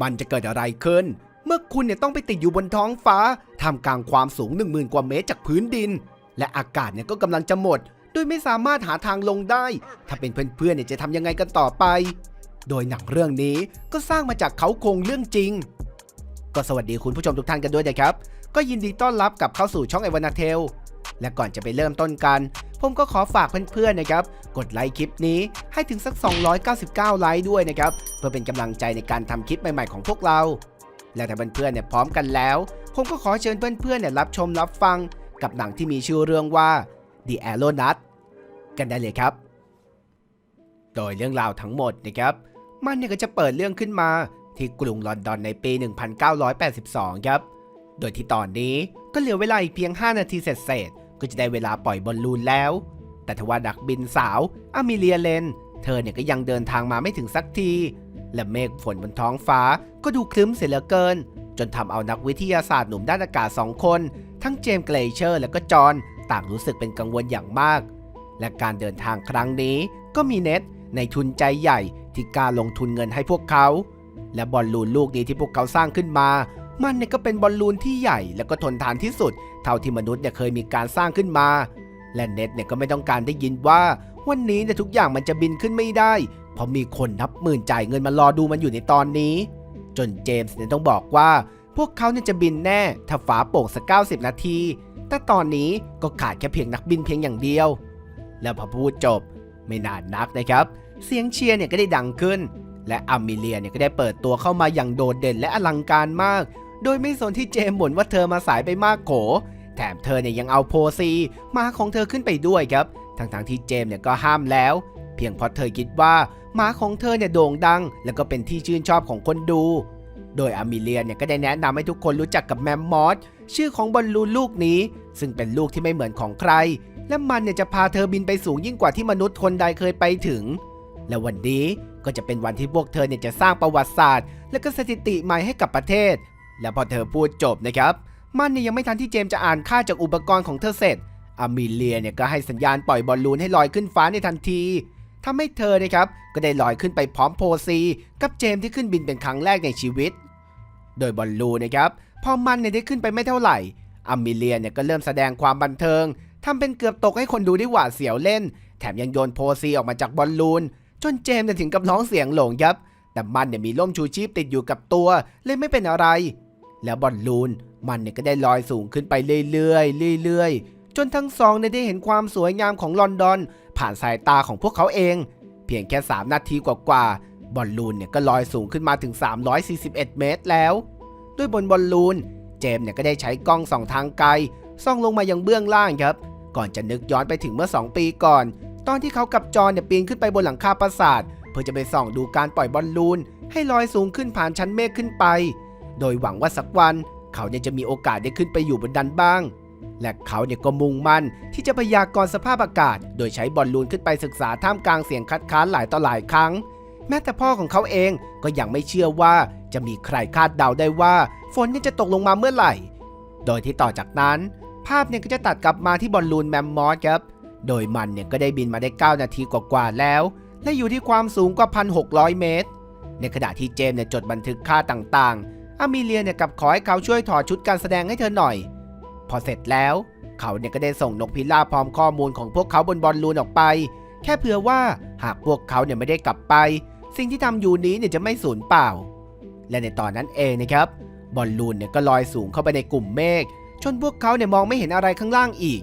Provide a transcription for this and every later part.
มันจะเกิดอะไรขึ้น เมื่อคุณเนี่ยต้องไปติดอยู่บนท้องฟ้าท่ามกลางความสูง 1 0,000 กว่าเมตรจากพื้นดิน และอากาศเนี่ยก็กำลังจะหมด โดยไม่สามารถหาทางลงได้ ถ้าเป็นเพื่อนๆเนี่ยจะทำยังไงกันต่อไป โดยหนังเรื่องนี้ก็สร้างมาจากเขาโครงเรื่องจริง ก็สวัสดีคุณผู้ชมทุกท่านกันด้วยนะครับ ก็ยินดีต้อนรับกลับเข้าสู่ช่องไอวานาเทล และก่อนจะไปเริ่มต้นกัน ผมก็ขอฝากเพื่อนๆนะครับ กดไลค์คลิปนี้ให้ถึงสัก 299 ไลค์ด้วยนะครับ เพื่อเป็นกำลังใจในการทำคลิปใหม่ๆของพวกเรา และถ้าเพื่อนๆเนี่ยพร้อมกันแล้ว ผมก็ขอเชิญเพื่อนๆเนี่ยรับชมรับฟังกับหนังที่มีชื่อเรื่องว่า The Aeronaut กันได้เลยครับ โดยเรื่องราวทั้งหมดนะครับ มันเนี่ยก็จะเปิดเรื่องขึ้นมาที่กรุงลอนดอนในปี 1982 ครับ โดยที่ตอนนี้ก็เหลือเวลาอีกเพียง 5 นาทีเสร็จ ก็จะได้เวลาปล่อยบอลลูนแล้ว แต่ทว่านักบินสาวอามิเลียเลน เธอเนี่ยก็ยังเดินทางมาไม่ถึงสักที และเมฆฝนบนท้องฟ้าก็ดูคลึ้มเสียเหลือเกิน จนทำเอานักวิทยาศาสตร์หนุ่มด้านอากาศสองคน ทั้งเจมส์เกรเชอร์และก็จอห์นต่างรู้สึกเป็นกังวลอย่างมาก และการเดินทางครั้งนี้ก็มีเน็ตในทุนใจใหญ่ที่กล้าลงทุนเงินให้พวกเขา และบอลลูนลูกนี้ที่พวกเขาสร้างขึ้นมา มันเนี่ยก็เป็นบอลลูนที่ใหญ่และก็ทนทานที่สุด เท่าที่มนุษย์เนี่ยเคยมีการสร้างขึ้นมา และเน็ตเนี่ยก็ไม่ต้องการได้ยินว่า วันนี้เนี่ยทุกอย่างมันจะบินขึ้นไม่ได้ เพราะมีคนนับหมื่นจ่ายเงินมารอดูมันอยู่ในตอนนี้ จนเจมส์เนี่ยต้องบอกว่า พวกเขาเนี่ยจะบินแน่ถ้าฟ้าโป่งสัก90 นาที แต่ตอนนี้ก็ขาดแค่เพียงนักบินเพียงอย่างเดียว แล้วพอพูดจบ ไม่นานนักนะครับ เสียงเชียร์เนี่ยก็ได้ดังขึ้นและอามิเลียเนี่ยก็ได้เปิดตัวเข้ามาอย่างโดดเด่นและอลังการมาก โดยไม่สนที่เจมส์บ่นว่าเธอมาสายไปมากโข แถมเธอเนี่ยยังเอาโพซีมาของเธอขึ้นไปด้วยครับ ทั้งๆที่เจมส์เนี่ยก็ห้ามแล้ว เพียงเพราะเธอคิดว่าหมาของเธอเนี่ยโด่งดัง และก็เป็นที่ชื่นชอบของคนดู โดยอามิเลียเนี่ยก็ได้แนะนำให้ทุกคนรู้จักกับแมมมอสชื่อของบอลลูนลูกนี้ ซึ่งเป็นลูกที่ไม่เหมือนของใคร และมันเนี่ยจะพาเธอบินไปสูงยิ่งกว่าที่มนุษย์คนใดเคยไปถึง และวันนี้ก็จะเป็นวันที่พวกเธอเนี่ยจะสร้างประวัติศาสตร์ และก็สถิติใหม่ให้กับประเทศ และพอเธอพูดจบนะครับ มันเนี่ยยังไม่ทันที่เจมจะอ่านค่าจากอุปกรณ์ของเธอเสร็จอามิเลียเนี่ยก็ให้สัญญาณปล่อยบอลลูนให้ลอยขึ้นฟ้าในทันทีทำให้เธอนะครับก็ได้ลอยขึ้นไปพร้อมโพซี กับเจมที่ขึ้นบินเป็นครั้งแรกในชีวิต โดยบอลลูนนะครับพอมันเนี่ยได้ขึ้นไปไม่เท่าไหร่อามิเลียเนี่ยก็เริ่มแสดงความบันเทิงทำเป็นเกือบตกให้คนดูได้หวาดเสียวเล่น แถมยังโยนโพซีออกมาจากบอลลูน จนเจมส์เนี่ยถึงกับร้องเสียงหลงครับแต่มันเนี่ยมีร่มชูชีพติดอยู่กับตัวเลยไม่เป็นอะไร แล้วบอลลูนมันเนี่ยก็ได้ลอยสูงขึ้นไปเรื่อยๆเรื่อยๆ จนทั้งสองเนี่ยได้เห็นความสวยงามของลอนดอน ผ่านสายตาของพวกเขาเอง เพียงแค่ 3 นาทีกว่าๆบอลลูนเนี่ยก็ลอยสูงขึ้นมาถึง 341 เมตรแล้ว ด้วยบนบอลลูน เจมเนี่ยก็ได้ใช้กล้องส่องทางไกลส่องลงมายังเบื้องล่างครับ ก่อนจะนึกย้อนไปถึงเมื่อ 2 ปีก่อน ตอนที่เขากับจอนเนี่ยปีนขึ้นไปบนหลังคาปราสาทเพื่อจะไปส่องดูการปล่อยบอลลูนให้ลอยสูงขึ้นผ่านชั้นเมฆขึ้นไป โดยหวังว่าสักวันเขาเนี่ยจะมีโอกาสได้ขึ้นไปอยู่บนดันบ้าง และเขาเนี่ยก็มุ่งมั่นที่จะพยากรณ์สภาพอากาศ โดยใช้บอลลูนขึ้นไปศึกษาท่ามกลางเสียงคัดค้านหลายต่อหลายครั้ง แม้แต่พ่อของเขาเองก็ยังไม่เชื่อว่าจะมีใครคาดเดาได้ว่า ฝนจะตกลงมาเมื่อไหร่ โดยที่ต่อจากนั้น ภาพเนี่ยก็จะตัดกลับมาที่บอลลูนแมมมอสครับ โดยมันเนี่ยก็ได้บินมาได้ 9 นาทีกว่าๆแล้ว และอยู่ที่ความสูงกว่า 1,600 เมตร ในขณะที่เจมส์เนี่ยจดบันทึกค่าต่างๆ อามิเลียเนี่ยกับขอให้เขาช่วยถอดชุดการแสดงให้เธอหน่อย พอเสร็จแล้ว เขาเนี่ยก็ได้ส่งนกพิราบพร้อมข้อมูลของพวกเขาบนบอลลูนออกไป แค่เผื่อว่าหากพวกเขาเนี่ยไม่ได้กลับไป สิ่งที่ทำอยู่นี้เนี่ยจะไม่สูญเปล่า และในตอนนั้นเองนะครับบอลลูนเนี่ยก็ลอยสูงเข้าไปในกลุ่มเมฆจนพวกเขาเนี่ยมองไม่เห็นอะไรข้างล่างอีก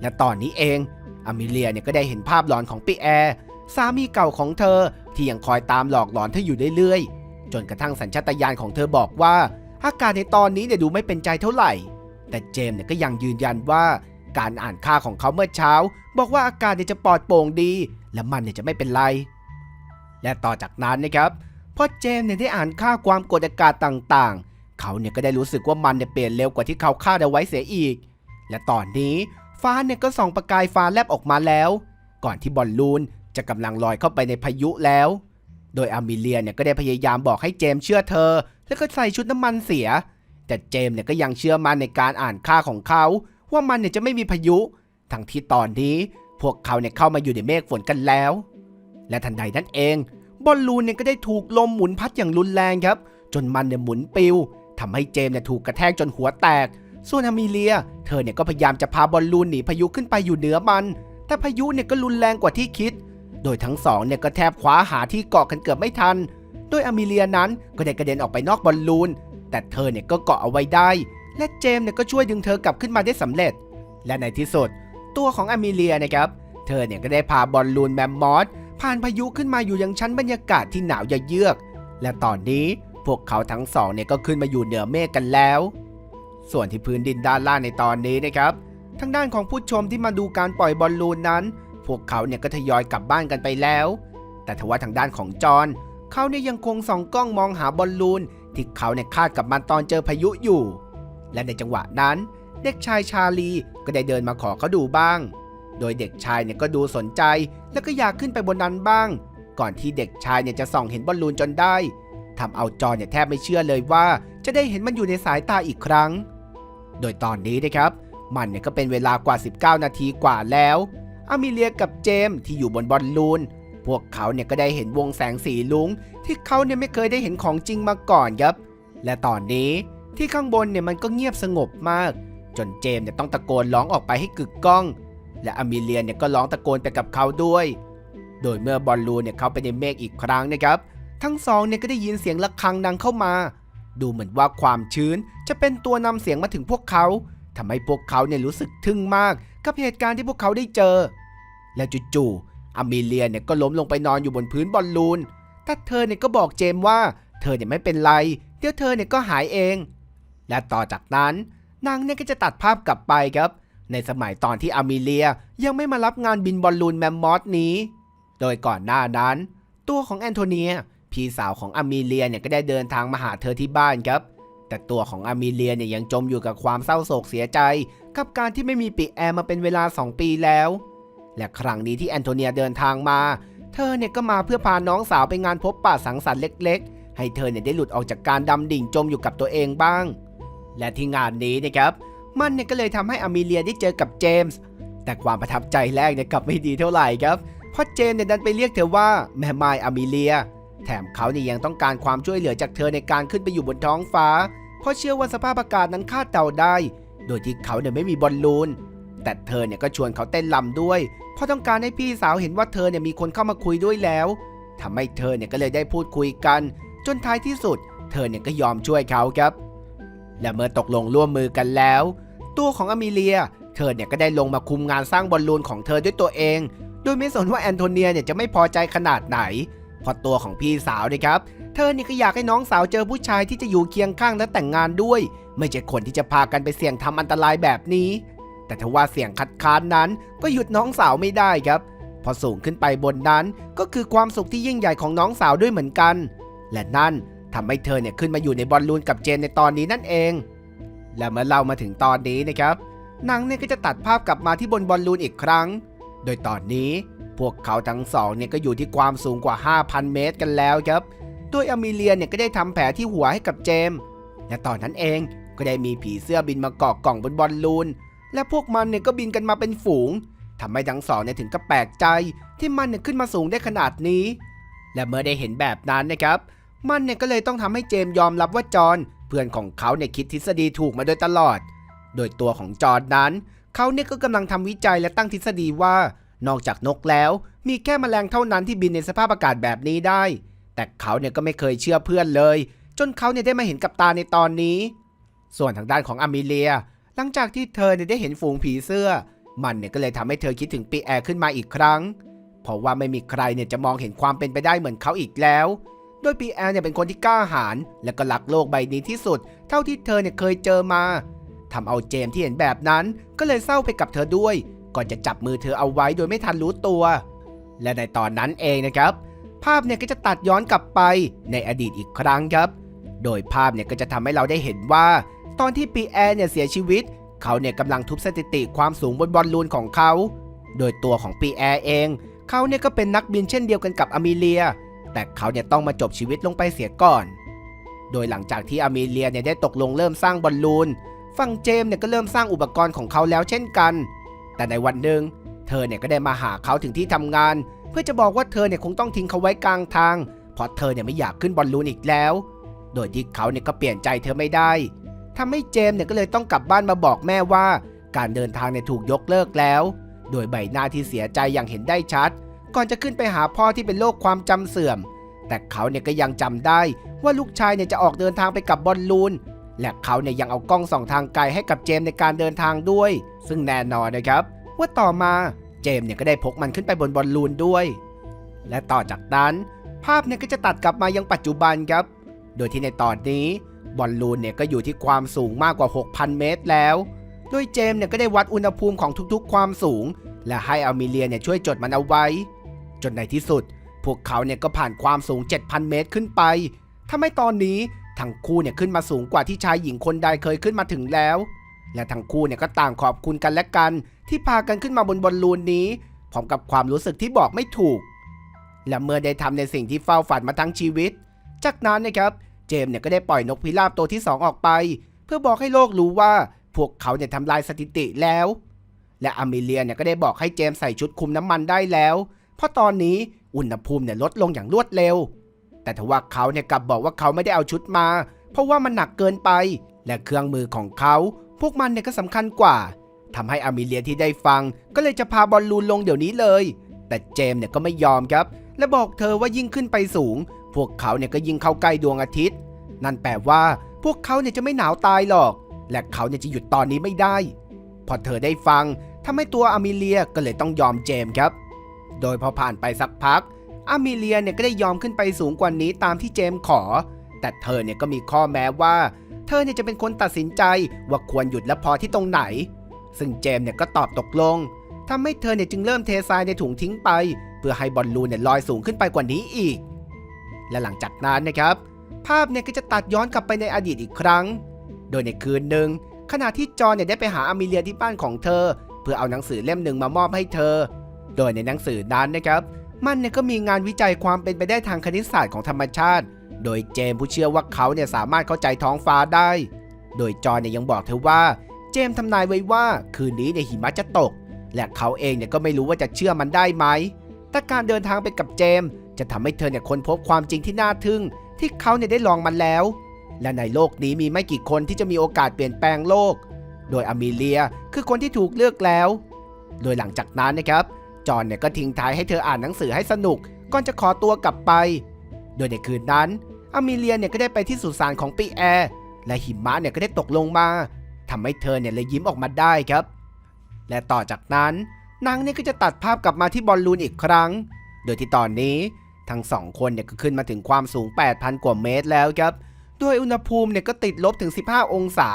และตอนนี้เองอามิเลียเนี่ยก็ได้เห็นภาพหลอนของปีแอร์สามีเก่าของเธอที่ยังคอยตามหลอกหลอนเธออยู่เรื่อยๆ จนกระทั่งสัญชาตญาณของเธอบอกว่าอากาศในตอนนี้เนี่ยดูไม่เป็นใจเท่าไหร่ แต่เจมเนี่ยก็ยังยืนยันว่า การอ่านค่าของเขาเมื่อเช้า บอกว่าอากาศเนี่ยจะปลอดโปร่งดี และมันเนี่ยจะไม่เป็นไร และต่อจากนั้นนะครับพอเจมเนี่ยได้อ่านค่าความกดอากาศต่างๆ เขาเนี่ยก็ได้รู้สึกว่ามันเนี่ยเปลี่ยนเร็วกว่าที่เขาคาดเอาไว้เสียอีก และตอนนี้ฟ้าเนี่ยก็ส่องประกายฟ้าแลบออกมาแล้ว ก่อนที่บอลลูนจะกำลังลอยเข้าไปในพายุแล้ว โดยอามิเลียเนี่ยก็ได้พยายามบอกให้เจมเชื่อเธอ แล้วก็ใส่ชุดน้ำมันเสีย แต่เจมเนี่ยก็ยังเชื่อมั่นในการอ่านค่าของเขา ว่ามันเนี่ยจะไม่มีพายุ ทั้งที่ตอนนี้พวกเขาเนี่ยเข้ามาอยู่ในเมฆฝนกันแล้ว และทันใดนั้นเอง บอลลูนเนี่ยก็ได้ถูกลมหมุนพัดอย่างรุนแรงครับ จนมันเนี่ยหมุนปิวทำให้เจมเนี่ยถูกกระแทกจนหัวแตก ส่วนอามิเลีย เธอเนี่ยก็พยายามจะพาบอลลูนหนีพายุขึ้นไปอยู่เหนือมัน แต่พายุเนี่ยก็รุนแรงกว่าที่คิด โดยทั้งสองเนี่ยก็แทบคว้าหาที่เกาะกันเกือบไม่ทัน โดยอามิเลียนั้นก็ได้กระเด็นออกไปนอกบอลลูน แต่เธอเนี่ยก็เกาะเอาไว้ได้ และเจมเนี่ยก็ช่วยดึงเธอกลับขึ้นมาได้สำเร็จ และในที่สุด ตัวของอามิเลียนะครับเธอเนี่ยก็ได้พาบอลลูนแมมมอสผ่านพายุขึ้นมาอยู่ยังชั้นบรรยากาศที่หนาวเยือก และตอนนี้พวกเขาทั้งสองเนี่ยก็ขึ้นมาอยู่เหนือเมฆกันแล้ว ส่วนที่พื้นดินด้านล่างในตอนนี้นะครับทางด้านของผู้ชมที่มาดูการปล่อยบอลลูนนั้น พวกเขาเนี่ยก็ทยอยกลับบ้านกันไปแล้ว แต่ทว่าทางด้านของจอห์นเขาเนี่ยยังคงส่องกล้องมองหาบอลลูนที่เขาเนี่ยคาดกับมันตอนเจอพายุอยู่ และในจังหวะนั้น เด็กชายชาลีก็ได้เดินมาขอเขาดูบ้าง โดยเด็กชายเนี่ยก็ดูสนใจแล้วก็อยากขึ้นไปบนนั้นบ้าง ก่อนที่เด็กชายเนี่ยจะส่องเห็นบอลลูนจนได้ทำเอาจอห์นเนี่ยแทบไม่เชื่อเลยว่า จะได้เห็นมันอยู่ในสายตาอีกครั้ง โดยตอนนี้นะครับ มันเนี่ยก็เป็นเวลากว่า 19 นาทีกว่าแล้ว อามิเลียกับเจมที่อยู่บนบอลลูน พวกเขาเนี่ยก็ได้เห็นวงแสงสีลุง ที่เขาเนี่ยไม่เคยได้เห็นของจริงมาก่อนครับ และตอนนี้ที่ข้างบนเนี่ยมันก็เงียบสงบมาก จนเจมเนี่ยต้องตะโกนร้องออกไปให้กึกก้อง และอามิเลียเนี่ยก็ร้องตะโกนไปกับเขาด้วย โดยเมื่อบอลลูนเนี่ยเข้าไปในเมฆอีกครั้งนะครับ ทั้งสองเนี่ยก็ได้ยินเสียงะระฆังดังเข้ามา ดูเหมือนว่าความชื้นจะเป็นตัวนำเสียงมาถึงพวกเขาทำให้พวกเขาเนี่ยรู้สึกทึ่งมาก กับเหตุการณ์ที่พวกเขาได้เจอ และจู่ๆอามิเลียเนี่ยก็ล้มลงไปนอนอยู่บนพื้นบอลลูน แต่เธอเนี่ยก็บอกเจมส์ว่า เธอเนี่ยไม่เป็นไร เดี๋ยวเธอเนี่ยก็หายเอง และต่อจากนั้น นางเนี่ยก็จะตัดภาพกลับไปครับ ในสมัยตอนที่อามิเลียยังไม่มารับงานบินบอลลูนแมมมอสนี้ โดยก่อนหน้านั้น ตัวของแอนโทเนียพี่สาวของอามิเลียเนี่ยก็ได้เดินทางมาหาเธอที่บ้านครับ แต่ตัวของอามิเลียเนี่ยยังจมอยู่กับความเศร้าโศกเสียใจ กับการที่ไม่มีปีแอร์มาเป็นเวลา 2 ปีแล้ว และครั้งนี้ที่แอนโทเนียเดินทางมา เธอเนี่ยก็มาเพื่อพาน้องสาวไปงานพบปะสังสรรค์เล็ก ๆ ให้เธอเนี่ยได้หลุดออกจากการดำดิ่งจมอยู่กับตัวเองบ้าง และที่งานนี้นะครับ มันเนี่ยก็เลยทำให้อามิเลียได้เจอกับเจมส์แต่ความประทับใจแรกเนี่ยกลับไม่ดีเท่าไหร่ครับเพราะเจมส์เนี่ยดันไปเรียกเธอว่าแม่ไม้อามิเลีย แถมเขาเนี่ยยังต้องการความช่วยเหลือจากเธอในการขึ้นไปอยู่บนท้องฟ้า เพราะเชื่อว่าสภาพอากาศนั้นคาดเดาได้ โดยที่เขาเนี่ยไม่มีบอลลูน แต่เธอเนี่ยก็ชวนเขาเต้นลำด้วย เพราะต้องการให้พี่สาวเห็นว่าเธอเนี่ยมีคนเข้ามาคุยด้วยแล้วทำให้เธอเนี่ยก็เลยได้พูดคุยกัน จนท้ายที่สุด เธอเนี่ยก็ยอมช่วยเขาครับ และเมื่อตกลงร่วมมือกันแล้ว ตัวของอามิเลีย เธอเนี่ยก็ได้ลงมาคุมงานสร้างบอลลูนของเธอด้วยตัวเอง โดยไม่สนว่าแอนโทเนียเนี่ยจะไม่พอใจขนาดไหนเพราะตัวของพี่สาวนี่ยครับ เธอเนี่ยก็อยากให้น้องสาวเจอผู้ชายที่จะอยู่เคียงข้างและแต่งงานด้วย ไม่ใช่คนที่จะพากันไปเสี่ยงทำอันตรายแบบนี้ แต่ทว่าเสียงคัดค้านนั้นก็หยุดน้องสาวไม่ได้ครับ พอสูงขึ้นไปบนนั้นก็คือความสุขที่ยิ่งใหญ่ของน้องสาวด้วยเหมือนกัน และนั่นทำให้เธอเนี่ยขึ้นมาอยู่ในบอลลูนกับเจนในตอนนี้นั่นเอง และเมื่อเรามาถึงตอนนี้นะครับนังเนี่ยก็จะตัดภาพกลับมาที่บนบอลลูนอีกครั้ง โดยตอนนี้พวกเขาทั้งสองเนี่ยก็อยู่ที่ความสูงกว่า 5,000 เมตรกันแล้วครับ โดยอมิเลียเนี่ยก็ได้ทำแผลที่หัวให้กับเจมส์และตอนนั้นเองก็ได้มีผีเสื้อบินมาเกาะกล่องบนบอลลูน และพวกมันเนี่ยก็บินกันมาเป็นฝูงทำให้ทั้งสองเนี่ยถึงกับแปลกใจที่มันเนี่ยขึ้นมาสูงได้ขนาดนี้ และเมื่อได้เห็นแบบนั้นนะครับ มันเนี่ยก็เลยต้องทำให้เจมส์ยอมรับว่าจอห์นเพื่อนของเขาเนี่ยคิดทฤษฎีถูกมาโดยตลอด โดยตัวของจอห์นนั้น เขาเนี่ยก็กำลังทำวิจัยและตั้งทฤษฎีว่า นอกจากนกแล้ว มีแค่แมลงเท่านั้นที่บินในสภาพอากาศแบบนี้ได้ แต่เขาเนี่ยก็ไม่เคยเชื่อเพื่อนเลย จนเขาเนี่ยได้มาเห็นกับตาในตอนนี้ ส่วนทางด้านของอามิเลีย หลังจากที่เธอเนี่ยได้เห็นฝูงผีเสื้อ มันเนี่ยก็เลยทำให้เธอคิดถึงปีแอร์ขึ้นมาอีกครั้ง เพราะว่าไม่มีใครเนี่ยจะมองเห็นความเป็นไปได้เหมือนเขาอีกแล้ว โดยปีแอร์เนี่ยเป็นคนที่กล้าหาญและก็รักโลกใบนี้ที่สุด เท่าที่เธอเนี่ยเคยเจอมาทำเอาเจมที่เห็นแบบนั้น ก็เลยเศร้าไปกับเธอด้วย ก่อนจะจับมือเธอเอาไว้โดยไม่ทันรู้ตัว และในตอนนั้นเองนะครับ ภาพเนี่ยก็จะตัดย้อนกลับไปในอดีตอีกครั้งครับ โดยภาพเนี่ยก็จะทำให้เราได้เห็นว่า ตอนที่ปีแอร์เนี่ยเสียชีวิต เขาเนี่ยกำลังทุบสถิติความสูงบนบอลลูนของเขา โดยตัวของปีแอร์เอง เขาเนี่ยก็เป็นนักบินเช่นเดียวกันกับอามิเลีย แต่เขาเนี่ยต้องมาจบชีวิตลงไปเสียก่อน โดยหลังจากที่อามิเลียเนี่ยได้ตกลงเริ่มสร้างบอลลูนฝั่งเจมเนี่ยก็เริ่มสร้างอุปกรณ์ของเขาแล้วเช่นกัน แต่ในวันหนึ่งเธอเนี่ยก็ได้มาหาเขาถึงที่ทำงาน เพื่อจะบอกว่าเธอเนี่ยคงต้องทิ้งเขาไว้กลางทางเพราะเธอเนี่ยไม่อยากขึ้นบอลลูนอีกแล้ว โดยที่เขาเนี่ยก็เปลี่ยนใจเธอไม่ได้ทำให้เจมส์เนี่ยก็เลยต้องกลับบ้านมาบอกแม่ว่า การเดินทางเนี่ยถูกยกเลิกแล้ว โดยใบหน้าที่เสียใจอย่างเห็นได้ชัด ก่อนจะขึ้นไปหาพ่อที่เป็นโรคความจำเสื่อม แต่เขาเนี่ยก็ยังจำได้ว่าลูกชายเนี่ยจะออกเดินทางไปกับบอลลูน และเขาเนี่ยยังเอากล้องส่องทางไกลให้กับเจมส์ในการเดินทางด้วย ซึ่งแน่นอนนะครับ ว่าต่อมา เจมเนี่ยก็ได้พกมันขึ้นไปบนบอลลูนด้วย และต่อจากนั้น ภาพเนี่ยก็จะตัดกลับมายังปัจจุบันครับ โดยที่ในตอนนี้บอลลูนเนี่ยก็อยู่ที่ความสูงมากกว่า 6,000 เมตรแล้วโดยเจมเนี่ยก็ได้วัดอุณหภูมิของทุกๆ ความสูง และให้อมิเลียเนี่ยช่วยจดมันเอาไว้ จนในที่สุด พวกเขาเนี่ยก็ผ่านความสูง 7,000 เมตรขึ้นไปทำให้ตอนนี้ทั้งคู่เนี่ยขึ้นมาสูงกว่าที่ชายหญิงคนใดเคยขึ้นมาถึงแล้ว และทั้งคู่เนี่ยก็ต่างขอบคุณกันและกัน ที่พากันขึ้นมาบนบอลลูนนี้พร้อมกับความรู้สึกที่บอกไม่ถูก และเมื่อได้ทำในสิ่งที่เฝ้าฝันมาทั้งชีวิต จากนั้นนะครับ เจมส์เนี่ยก็ได้ปล่อยนกพิราบตัวที่ 2 ออกไป เพื่อบอกให้โลกรู้ว่าพวกเขาเนี่ยทำลายสถิติแล้ว และอเมเลียเนี่ยก็ได้บอกให้เจมส์ใส่ชุดคุมน้ำมันได้แล้ว เพราะตอนนี้อุณหภูมิเนี่ยลดลงอย่างรวดเร็ว แต่ทว่าเขาเนี่ยกลับบอกว่าเขาไม่ได้เอาชุดมา เพราะว่ามันหนักเกินไป และเครื่องมือของเขา พวกมันเนี่ยก็สำคัญกว่าทำให้อเมเลียที่ได้ฟัง ก็เลยจะพาบอลลูนลงเดี๋ยวนี้เลย แต่เจมเนี่ยก็ไม่ยอมครับ และบอกเธอว่ายิ่งขึ้นไปสูง พวกเขาเนี่ยก็ยิ่งเข้าใกล้ดวงอาทิตย์ นั่นแปลว่าพวกเขาเนี่ยจะไม่หนาวตายหรอก และเขาเนี่ยจะหยุดตอนนี้ไม่ได้ พอเธอได้ฟังทำให้ตัวอามิเลียก็เลยต้องยอมเจมครับ โดยพอผ่านไปสักพักอามิเลียเนี่ยก็ได้ยอมขึ้นไปสูงกว่านี้ตามที่เจมขอ แต่เธอเนี่ยก็มีข้อแม้ว่า เธอเนี่ยจะเป็นคนตัดสินใจว่าควรหยุดและพอที่ตรงไหน ซึ่งเจมเนี่ยก็ตอบตกลงทำให้เธอเนี่ยจึงเริ่มเททรายในถุงทิ้งไป เพื่อให้บอลลูนเนี่ยลอยสูงขึ้นไปกว่านี้อีก และหลังจากนั้นนะครับ ภาพเนี่ยก็จะตัดย้อนกลับไปในอดีตอีกครั้ง โดยในคืนหนึ่งขณะที่จอนเนี่ยได้ไปหาอามิเลียที่บ้านของเธอ เพื่อเอาหนังสือเล่มหนึ่งมามอบให้เธอ โดยในหนังสือนั้นนะครับ มันเนี่ยก็มีงานวิจัยความเป็นไปได้ทางคณิตศาสตร์ของธรรมชาติ โดยเจมผู้เชื่อว่าเขาเนี่ยสามารถเข้าใจท้องฟ้าได้ โดยจอเนี่ยยังบอกเธอว่า เจมทำนายไว้ว่าคืนนี้เนี่ยหิมะจะตก และเขาเองเนี่ยก็ไม่รู้ว่าจะเชื่อมันได้ไหมแต่การเดินทางไปกับเจมจะทำให้เธอเนี่ยค้นพบความจริงที่น่าทึ่ง ที่เขาเนี่ยได้ลองมันแล้ว และในโลกนี้มีไม่กี่คนที่จะมีโอกาสเปลี่ยนแปลงโลก โดยอเมเลียคือคนที่ถูกเลือกแล้ว โดยหลังจากนั้นนะครับ จอนเนี่ยก็ทิ้งท้ายให้เธออ่านหนังสือให้สนุกก่อนจะขอตัวกลับไป โดยในคืนนั้น อเมเลียเนี่ยก็ได้ไปที่สุสานของปีแอร์และหิมะเนี่ยก็ได้ตกลงมาทำให้เธอเนี่ยเลยยิ้มออกมาได้ครับ และต่อจากนั้นนางเนี่ยก็จะตัดภาพกลับมาที่บอลลูนอีกครั้ง โดยที่ตอนนี้ทั้งสองคนเนี่ยก็ขึ้นมาถึงความสูง 8,000 กว่าเมตรแล้วครับโดยอุณหภูมิเนี่ยก็ติดลบถึง 15 องศา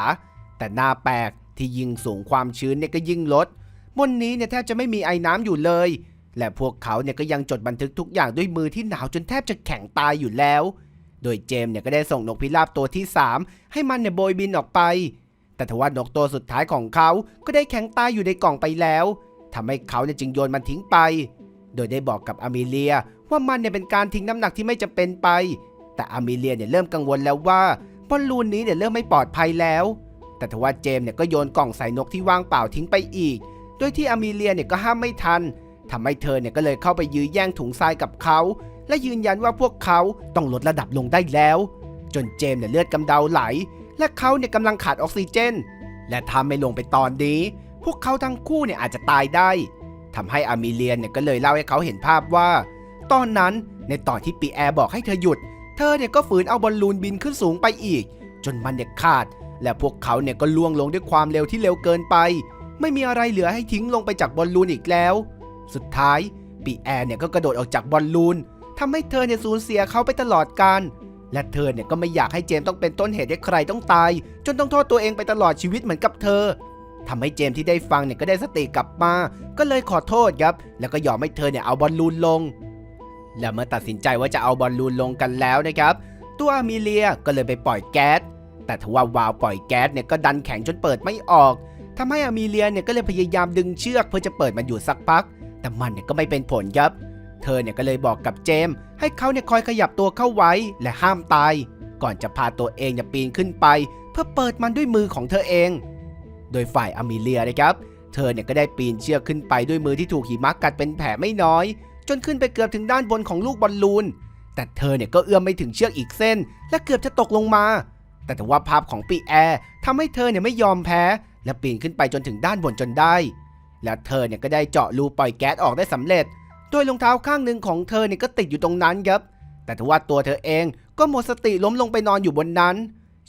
แต่หน่าแปลกที่ยิ่งสูงความชื้นเนี่ยก็ยิ่งลด บนนี้เนี่ยแทบจะไม่มีไอ้น้ำอยู่เลย และพวกเขาเนี่ยก็ยังจดบันทึกทุกอย่างด้วยมือที่หนาวจนแทบจะแข็งตายอยู่แล้ว โดยเจมส์เนี่ยก็ได้ส่งนกพิราบตัวที่ 3 ให้มันเนี่ยโบยบินออกไป แต่ทว่านกตัวสุดท้ายของเขาก็ได้แข็งตายอยู่ในกล่องไปแล้วทำให้เขาเนี่ยจึงโยนมันทิ้งไป โดยได้บอกกับอามิเลียว่ามันเนี่ยเป็นการทิ้งน้ำหนักที่ไม่จำเป็นไป แต่อามิเลียเนี่ยเริ่มกังวลแล้วว่าบอลลูนนี้เนี่ยเริ่มไม่ปลอดภัยแล้ว แต่ทว่าเจมส์เนี่ยก็โยนกล่องใส่นกที่ว่างเปล่าทิ้งไปอีก โดยที่อามิเลียเนี่ยก็ห้ามไม่ทันทำให้เธอเนี่ยก็เลยเข้าไปยื้อแย่งถุงทรายกับเขา และยืนยันว่าพวกเขาต้องลดระดับลงได้แล้ว จนเจมส์เนี่ยเลือดกำเดาไหล และเขาเนี่ยกำลังขาดออกซิเจน และถ้าไม่ลงไปตอนนี้ พวกเขาทั้งคู่เนี่ยอาจจะตายได้ทำให้อามิเลียนเนี่ยก็เลยเล่าให้เขาเห็นภาพว่า ตอนนั้นในตอนที่ปีแอร์บอกให้เธอหยุด เธอเนี่ยก็ฝืนเอาบอลลูนบินขึ้นสูงไปอีก จนมันเนี่ยขาด และพวกเขาเนี่ยก็ล่วงลงด้วยความเร็วที่เร็วเกินไป ไม่มีอะไรเหลือให้ทิ้งลงไปจากบอลลูนอีกแล้ว สุดท้ายปีแอร์เนี่ยก็กระโดดออกจากบอลลูน ทำให้เธอเนี่ยสูญเสียเขาไปตลอดกาลและเธอเนี่ยก็ไม่อยากให้เจมส์ต้องเป็นต้นเหตุให้ใครต้องตาย จนต้องโทษตัวเองไปตลอดชีวิตเหมือนกับเธอทำให้เจมส์ที่ได้ฟังเนี่ยก็ได้สติกลับมา ก็เลยขอโทษครับ แล้วก็ยอมให้เธอเนี่ยเอาบอลลูนลง และเมื่อตัดสินใจว่าจะเอาบอลลูนลงกันแล้วนะครับ ตัวอามิเลียก็เลยไปปล่อยแก๊สแต่ทว่าวาล์วปล่อยแก๊สเนี่ยก็ดันแข็งจนเปิดไม่ออกทำให้อามิเลียเนี่ยก็เลยพยายามดึงเชือกเพื่อจะเปิดมันอยู่สักพัก แต่มันเนี่ยก็ไม่เป็นผลครับ เธอเนี่ยก็เลยบอกกับเจมส์ให้เขาเนี่ยคอยขยับตัวเข้าไว้และห้ามตาย ก่อนจะพาตัวเองเนี่ยปีนขึ้นไป เพื่อเปิดมันด้วยมือของเธอเอง โดยฝ่ายอามิเลียนะครับ เธอเนี่ยก็ได้ปีนเชือกขึ้นไปด้วยมือที่ถูกหิมะกัดเป็นแผลไม่น้อย จนขึ้นไปเกือบถึงด้านบนของลูกบอลลูน แต่เธอเนี่ยก็เอื้อมไม่ถึงเชือกอีกเส้น และเกือบจะตกลงมา แต่แต่ว่าภาพของปีแอร์ทำให้เธอเนี่ยไม่ยอมแพ้ และปีนขึ้นไปจนถึงด้านบนจนได้ และเธอเนี่ยก็ได้เจาะรูปล่อยแก๊สออกได้สำเร็จ โดยรองเท้าข้างหนึ่งของเธอเนี่ยก็ติดอยู่ตรงนั้นครับแต่ทว่าตัวเธอเองก็หมดสติล้มลงไปนอนอยู่บนนั้น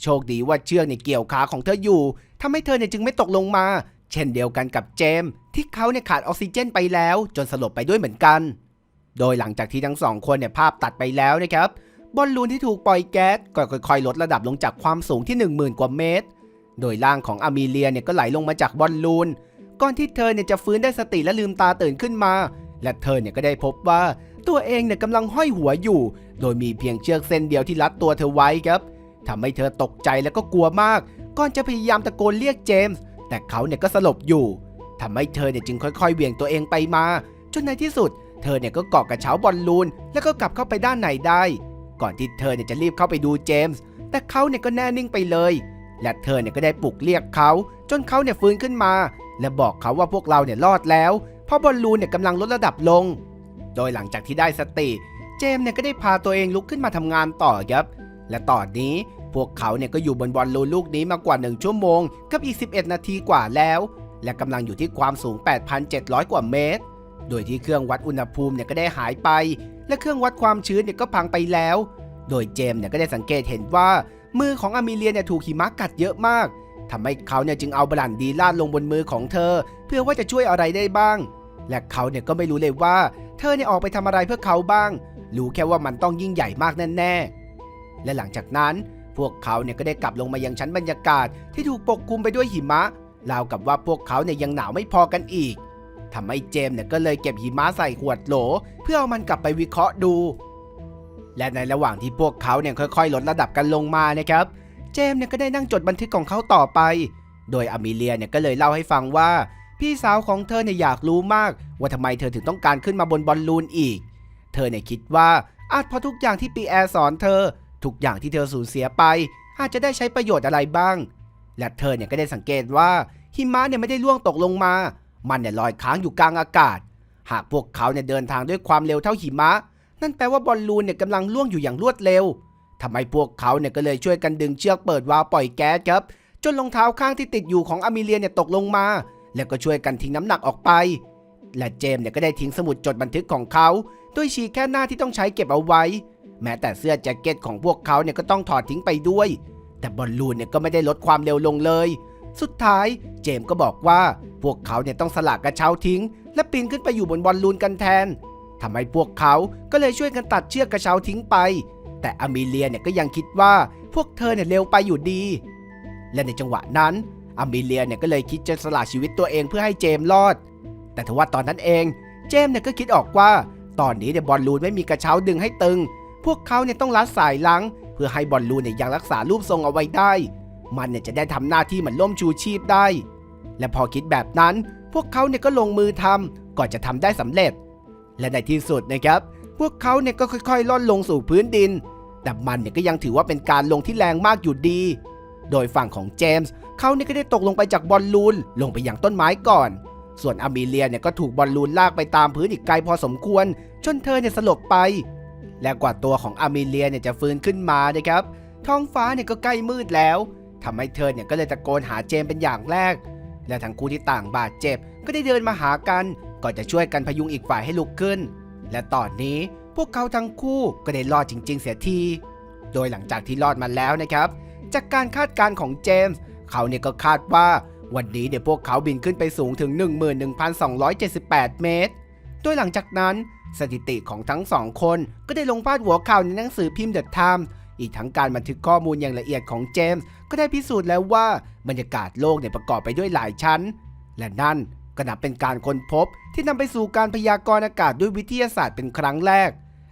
โชคดีว่าเชือกเนี่ยเกี่ยวขาของเธออยู่ทำให้เธอเนี่ยจึงไม่ตกลงมา เช่นเดียวกันกับเจม ที่เขาเนี่ยขาดออกซิเจนไปแล้ว จนสลบไปด้วยเหมือนกัน โดยหลังจากที่ทั้งสองคนเนี่ยภาพตัดไปแล้วนะครับบอลลูนที่ถูกปล่อยแก๊สก็ค่อยๆ ลดระดับลงจากความสูงที่ 10,000 กว่าเมตร โดยร่างของอามีเลียเนี่ยก็ไหลลงมาจากบอลลูน ก่อนที่เธอเนี่ยจะฟื้นได้สติและลืมตาตื่นขึ้นมา และเธอเนี่ยก็ได้พบว่าตัวเองเนี่ยกำลังห้อยหัวอยู่ โดยมีเพียงเชือกเส้นเดียวที่รัดตัวเธอไว้ครับทำให้เธอตกใจและก็กลัวมาก ก่อนจะพยายามตะโกนเรียกเจมส์ แต่เขาเนี่ยก็สลบอยู่ทำให้เธอเนี่ยจึงค่อยๆเวี่ยงตัวเองไปมา จนในที่สุด เธอเนี่ยก็เกาะกระเช้าบอลลูน แล้วก็กลับเข้าไปด้านในได้ ก่อนที่เธอเนี่ยจะรีบเข้าไปดูเจมส์ แต่เขาเนี่ยก็แน่นิ่งไปเลย และเธอเนี่ยก็ได้ปลุกเรียกเขา จนเขาเนี่ยฟื้นขึ้นมา และบอกเขาว่าพวกเราเนี่ยรอดแล้ว ราะบอลลูนเนี่ยกำลังลดระดับลง โดยหลังจากที่ได้สติ เจมเนี่ยก็ได้พาตัวเองลุกขึ้นมาทำงานต่อครับและตอนนี้พวกเขาเนี่ยก็อยู่บนบอลลูนลูกนี้มากว่า 1 ชั่วโมง กับอีก 11 นาทีกว่าแล้ว และกำลังอยู่ที่ความสูง 8,700 กว่าเมตร โดยที่เครื่องวัดอุณหภูมิเนี่ยก็ได้หายไป และเครื่องวัดความชื้นเนี่ยก็พังไปแล้ว โดยเจมเนี่ยก็ได้สังเกตเห็นว่า มือของอามิเลียเนี่ยถูกหิมะกัดเยอะมากทำให้เขาเนี่ยจึงเอาบลันดีลาดลงบนมือของเธอ เพื่อว่าจะช่วยอะไรได้บ้าง และเขาเนี่ยก็ไม่รู้เลยว่า เธอเนี่ยออกไปทำอะไรเพื่อเขาบ้าง รู้แค่ว่ามันต้องยิ่งใหญ่มากแน่ๆ และหลังจากนั้นพวกเขาเนี่ยก็ได้กลับลงมายังชั้นบรรยากาศที่ถูกปกคลุมไปด้วยหิมะราวกับว่าพวกเขาเนี่ยยังหนาวไม่พอกันอีกทำให้เจมเนี่ยก็เลยเก็บหิมะใส่ขวดโหล เพื่อเอามันกลับไปวิเคราะห์ดู และในระหว่างที่พวกเขาเนี่ยค่อยๆ ลดระดับกันลงมานะครับ เจมเนี่ยก็ได้นั่งจดบันทึกของเขาต่อไป โดยอามิเลียเนี่ยก็เลยเล่าให้ฟังว่า พี่สาวของเธอเนี่ยอยากรู้มาก ว่าทำไมเธอถึงต้องการขึ้นมาบนบอลลูนอีก เธอเนี่ยคิดว่าอาจเพราะทุกอย่างที่ปีแอร์สอนเธอ ทุกอย่างที่เธอสูญเสียไป อาจจะได้ใช้ประโยชน์อะไรบ้าง และเธอเนี่ยก็ได้สังเกตว่าหิมะเนี่ยไม่ได้ร่วงตกลงมา มันเนี่ยลอยค้างอยู่กลางอากาศ หากพวกเขาเนี่ยเดินทางด้วยความเร็วเท่าหิมะ นั่นแปลว่าบอลลูนเนี่ยกำลังล่วงอยู่อย่างรวดเร็วทำไมพวกเขาเนี่ยก็เลยช่วยกันดึงเชือกเปิดวาล์วปล่อยแก๊สครับ จนรองเท้าข้างที่ติดอยู่ของอามิเลียเนี่ยตกลงมา แล้วก็ช่วยกันทิ้งน้ำหนักออกไป และเจมส์เนี่ยก็ได้ทิ้งสมุดจดบันทึกของเขาด้วยฉีแค่หน้าที่ต้องใช้เก็บเอาไว้ แม้แต่เสื้อแจ็คเก็ตของพวกเขาเนี่ยก็ต้องถอดทิ้งไปด้วย แต่บอลลูนเนี่ยก็ไม่ได้ลดความเร็วลงเลย สุดท้ายเจมส์ก็บอกว่าพวกเขาเนี่ยต้องสละกระเช้าทิ้ง และปีนขึ้นไปอยู่บนบอลลูนกันแทนทำให้พวกเขาก็เลยช่วยกันตัดเชือกกระเช้าทิ้งไป แต่อามิเลียเนี่ยก็ยังคิดว่าพวกเธอเนี่ยเร็วไปอยู่ดี และในจังหวะนั้น อามิเลียเนี่ยก็เลยคิดจะสละชีวิตตัวเองเพื่อให้เจมส์รอด แต่ทว่าตอนนั้นเอง เจมส์เนี่ยก็คิดออกว่า ตอนนี้เนี่ยบอลลูนไม่มีกระเช้าดึงให้ตึง พวกเขาเนี่ยต้องรัดสายลัง เพื่อให้บอลลูนเนี่ยยังรักษารูปทรงเอาไว้ได้ มันเนี่ยจะได้ทำหน้าที่เหมือนล่มชูชีพได้ และพอคิดแบบนั้น พวกเขาเนี่ยก็ลงมือทำก่อนจะทำได้สำเร็จ และในที่สุดนะครับ พวกเขาเนี่ยก็ค่อยๆ ล่อนลงสู่พื้นดิน แต่มันเนี่ยก็ยังถือว่าเป็นการลงที่แรงมากอยู่ดี โดยฝั่งของเจมส์เขาเนี่ยก็ได้ตกลงไปจากบอลลูนลงไปยังต้นไม้ก่อน ส่วนอามิเลียเนี่ยก็ถูกบอลลูนลากไปตามพื้นอีกไกลพอสมควร จนเธอเนี่ยสลบไป และกว่าตัวของอามิเลียเนี่ยจะฟื้นขึ้นมานะครับ ท้องฟ้าเนี่ยก็ใกล้มืดแล้วทำให้เธอเนี่ยก็เลยตะโกนหาเจมส์เป็นอย่างแรก และทั้งคู่ที่ต่างบาดเจ็บก็ได้เดินมาหากันก่อนจะช่วยกันพยุงอีกฝ่ายให้ลุกขึ้น และตอนนี้พวกเขาทั้งคู่ก็ได้รอดจริง ๆ เสียที โดยหลังจากที่รอดมาแล้วนะครับ จากการคาดการณ์ของเจมส์เขาเนี่ยก็คาดว่าวันนี้เนี่ยพวกเขาบินขึ้นไปสูงถึง 11,278 เมตร โดยหลังจากนั้นสถิติของทั้งสองคนก็ได้ลงพาดหัวข่าวในหนังสือพิมพ์เดอะไทม์อีกทั้งการบันทึกข้อมูลอย่างละเอียดของเจมส์ก็ได้พิสูจน์แล้วว่าบรรยากาศโลกเนี่ยประกอบไปด้วยหลายชั้น และนั่นก็นับเป็นการค้นพบที่นำไปสู่การพยากรณ์อากาศด้วยวิทยาศาสตร์เป็นครั้งแรก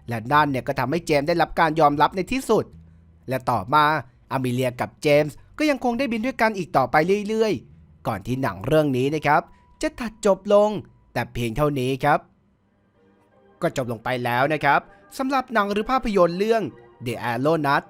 และนั่นเนี่ยก็ทำให้เจมส์ได้รับการยอมรับในที่สุด และต่อมา อามิเลียกับเจมส์ก็ยังคงได้บินด้วยกันอีกต่อไปเรื่อยๆ ก่อนที่หนังเรื่องนี้นะครับ จะตัดจบลง แต่เพียงเท่านี้ครับ ก็จบลงไปแล้วนะครับสำหรับหนังหรือภาพยนตร์เรื่อง The Arrow Nut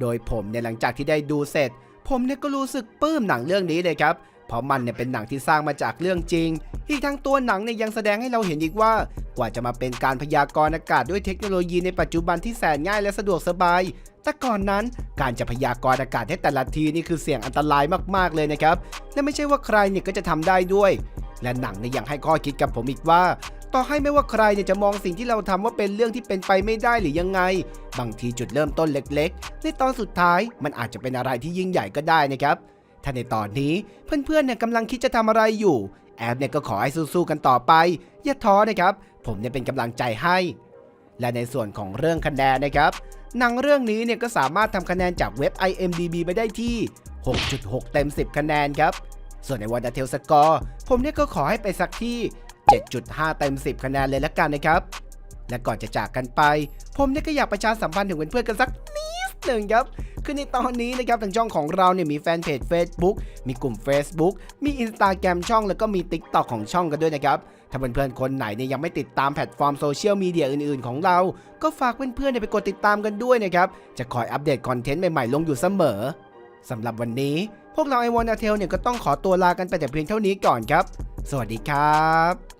โดยผมเนี่ยหลังจากที่ได้ดูเสร็จ ผมเนี่ยก็รู้สึกปลื้มหนังเรื่องนี้เลยครับ เพราะมันเนี่ยเป็นหนังที่สร้างมาจากเรื่องจริง อีกทั้งตัวหนังเนี่ยยังแสดงให้เราเห็นอีกว่า กว่าจะมาเป็นการพยากรณ์อากาศด้วยเทคโนโลยีในปัจจุบันที่แสนง่ายและสะดวกสบาย แต่ก่อนนั้นการจะพยากรณ์อากาศให้แต่ละทีนี่คือเสี่ยงอันตรายมากๆเลยนะครับ และไม่ใช่ว่าใครเนี่ยก็จะทำได้ด้วย และหนังเนี่ยยังให้ข้อคิดกับผมอีกว่า ต่อให้ไม่ว่าใครเนี่ยจะมองสิ่งที่เราทำว่าเป็นเรื่องที่เป็นไปไม่ได้หรือยังไง บางทีจุดเริ่มต้นเล็กๆ ในตอนสุดท้ายมันอาจจะเป็นอะไรที่ยิ่งใหญ่ก็ได้นะครับถ้าในตอนนี้เพื่อนๆเนี่ยกำลังคิดจะทำอะไรอยู่ แอปเนี่ยก็ขอให้สู้ๆกันต่อไปอย่าท้อนะครับ ผมเนี่ยเป็นกำลังใจให้ และในส่วนของเรื่องคะแนนนะครับ หนังเรื่องนี้เนี่ยก็สามารถทำคะแนนจากเว็บ IMDB ไปได้ที่ 6.6 เต็ม 10 คะแนนครับ ส่วนในวันดาเทลสกอร์ผมเนี่ยก็ขอให้ไปสักที่ 7.5 เต็ม 10 คะแนนเลยละกันนะครับ และก่อนจะจากกันไป ผมเนี่ยก็อยากประชาสัมพันธ์ถึงเพื่อนๆกันสักนิดหนึ่งครับคือในตอนนี้นะครับทางช่องของเราเนี่ยมีแฟนเพจ Facebook มีกลุ่ม Facebook มี Instagram ช่องแล้วก็มี TikTok ของช่องกันด้วยนะครับ ถ้าเพื่อนๆคนไหนเนี่ยยังไม่ติดตามแพลตฟอร์มโซเชียลมีเดียอื่นๆของเรา ก็ฝากเพื่อนๆเนี่ยไปกดติดตามกันด้วยนะครับ จะคอยอัปเดตคอนเทนต์ใหม่ๆลงอยู่เสมอสำหรับวันนี้พวกเราไอวอนาเทลเนี่ยก็ต้องขอตัวลากันไปแต่เพียงเท่านี้ก่อนครับ สวัสดีครับ